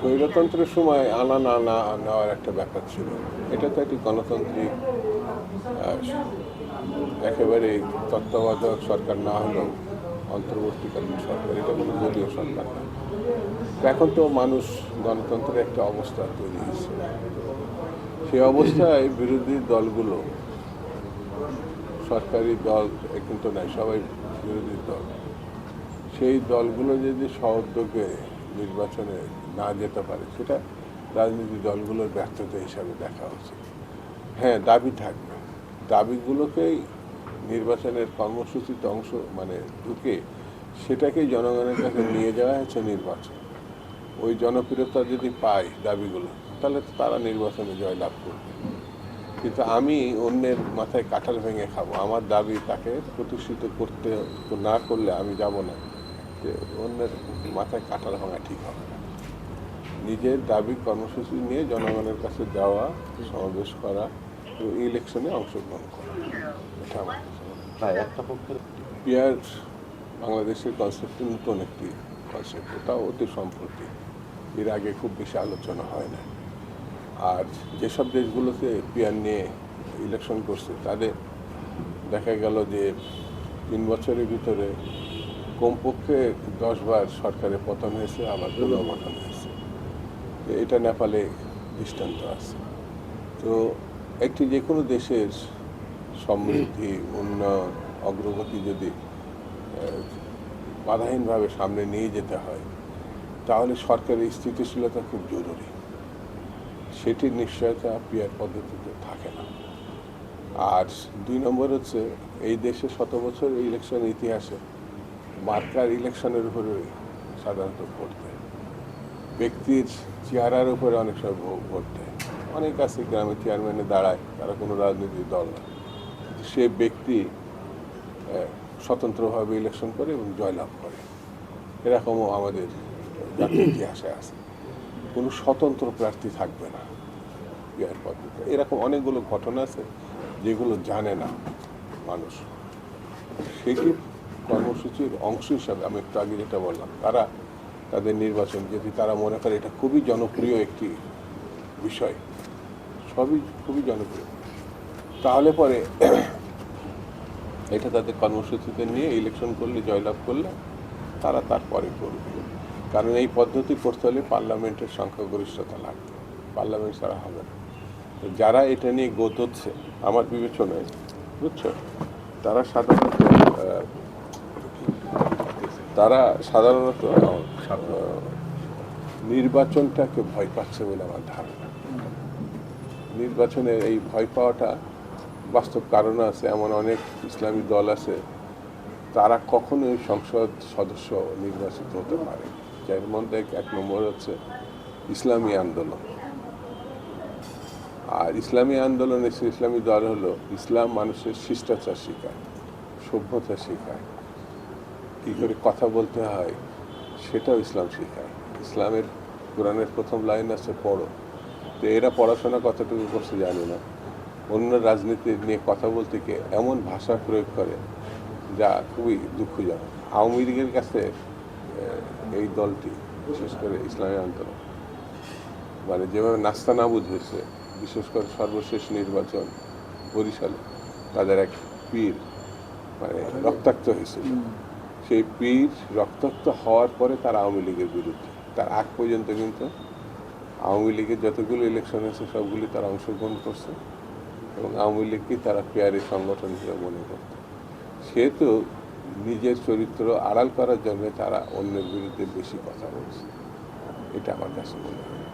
স্বৈরতন্ত্রের সময় আনা না না নেওয়ার একটা ব্যাপার ছিল। এটা তো একটি গণতান্ত্রিক একেবারে তত্ত্বাবধায়ক সরকার না হলেও অন্তর্বর্তীকালীন সরকার, এটা কোনো দলীয় সরকার না। এখন তো মানুষ গণতন্ত্রের একটা অবস্থা তৈরি হয়েছে। সেই অবস্থায় বিরোধী দলগুলো, সরকারি দল কিন্তু নাই, সবাই বিরোধী দল। সেই দলগুলো যদি সহযোগে নির্বাচনে না যেতে পারে, সেটা রাজনৈতিক দলগুলোর ব্যর্থতা হিসাবে দেখা উচিত হ্যাঁ দাবি থাকবে। দাবিগুলোকেই নির্বাচনের কর্মসূচিতে অংশ মানে ঢুকে সেটাকেই জনগণের কাছে নিয়ে যাওয়া হচ্ছে নির্বাচন। ওই জনপ্রিয়তা যদি পায় দাবিগুলো, তাহলে তারা নির্বাচনে জয়লাভ করবে। কিন্তু আমি অন্যের মাথায় কাঁঠাল ভেঙে খাব। আমার দাবি তাকে প্রতিষ্ঠিত করতে না করলে আমি যাব না। যে অন্যের মাথায় কাঁঠাল ভাঙা ঠিক হবে না। নিজের দাবি কর্মসূচি নিয়ে জনগণের কাছে যাওয়া সমাবেশ করা এবং ইলেকশনে অংশগ্রহণ করা। এটা আমার হয়। একটা পক্ষের পিয়ার বাংলাদেশের কনসেপ্ট নতুন একটি কনসেপ্ট এটাও অতি সম্প্রতি। এর আগে খুব বেশি আলোচনা হয় না আর যেসব দেশগুলোতে পিয়ার নিয়ে ইলেকশন করছে তাদের দেখা গেল যে তিন বছরের ভিতরে কমপক্ষে দশবার সরকারের পতন হয়েছে, আবার পুনর্গঠন হয়েছে। এটা নেপালে দৃষ্টান্ত আছে। তো একটি যে কোনো দেশের সমৃদ্ধি, উন্নয়ন, অগ্রগতি যদি বাধাহীনভাবে সামনে নিয়ে যেতে হয়, তাহলে সরকারের স্থিতিশীলতা খুব জরুরি। সেটির নিশ্চয়তা পিয়ার পদ্ধতিতে থাকে না। আর দুই নম্বর হচ্ছে, এই দেশে শত বছর ইলেকশন ইতিহাসে মার্কার ইলেকশনের উপরে সাধারণত ভোট দেয়। ব্যক্তির চেহারার উপরে অনেক সময় ভোট দেয়। অনেক আছে গ্রামে চেয়ারম্যানে দাঁড়ায়, তারা কোনো রাজনৈতিক দল না। সে ব্যক্তি স্বতন্ত্রভাবে ইলেকশন করে এবং জয়লাভ করে। এরকমও আমাদের জাতীয় ইতিহাসে আছে। কোনো স্বতন্ত্র প্রার্থী থাকবে না বিয়ের পদ্ধতি এরকম অনেকগুলো ঘটনা আছে যেগুলো জানে না মানুষ। সেটি কর্মসূচির অংশ হিসাবে, আমি একটু আগে যেটা বললাম, তারা তাদের নির্বাচন, যদি তারা মনে করে এটা খুবই জনপ্রিয় একটি বিষয়, সবই খুবই জনপ্রিয়, তাহলে পরে এটা তাদের কর্মসূচিতে নিয়ে ইলেকশন করলে, জয়লাভ করলে, তারা তারপরে করবে। কারণ এই পদ্ধতি করতে হলে পার্লামেন্টের সংখ্যাগরিষ্ঠতা লাগবে, পার্লামেন্ট ছাড়া হবে না। যারা এটা নিয়ে গোতচ্ছে, আমার বিবেচনায়, বুঝছ? তারা সাধারণত তারা সাধারণত নির্বাচনটাকে ভয় পাচ্ছে বলে আমার ধারণা। নির্বাচনের এই ভয় পাওয়াটা বাস্তব কারণ আছে, এমন অনেক ইসলামী দল আছে, তারা কখনোই সংসদ সদস্য নির্বাচিত হতে পারে। যার মধ্যে এক নম্বর হচ্ছে ইসলামী আন্দোলন। আর ইসলামী আন্দোলনে ইসলামী দল হলো ইসলাম মানুষের শিষ্টাচার শেখায় সভ্যতা শেখায় কী করে কথা বলতে হয়, সেটাও ইসলাম শেখায়। ইসলামের কোরআনের প্রথম লাইন আছে, পড়ো। তো এরা পড়াশোনা কতটুকু করছে জানে না। অন্য রাজনীতি নিয়ে কথা বলতে গিয়ে এমন ভাষা প্রয়োগ করে যা খুবই দুঃখজনক। আওয়ামী লীগের কাছে এই দলটি, বিশেষ করে ইসলামী আন্দোলন মানে যেভাবে নাস্তা নাবুদ হয়েছে, বিশেষ করে সর্বশেষ নির্বাচন বরিশালে, তাদের এক পীর মানে রক্তাক্ত হয়েছিল সেই পীর রক্তাক্ত হওয়ার পরে তার আওয়ামী লীগের বিরুদ্ধে। তার আগ পর্যন্ত কিন্তু আওয়ামী লীগের যতগুলো ইলেকশন হয়েছে, সবগুলি তারা অংশগ্রহণ করছে এবং আওয়ামী লীগকেই তারা পেয়ারি সংগঠন হিসেবে মনে করত সেহেতু নিজের চরিত্র আড়াল করার জন্য তারা অন্যের বিরুদ্ধে বেশি কথা বলছে। এটা আমার কাছে মনে হয়।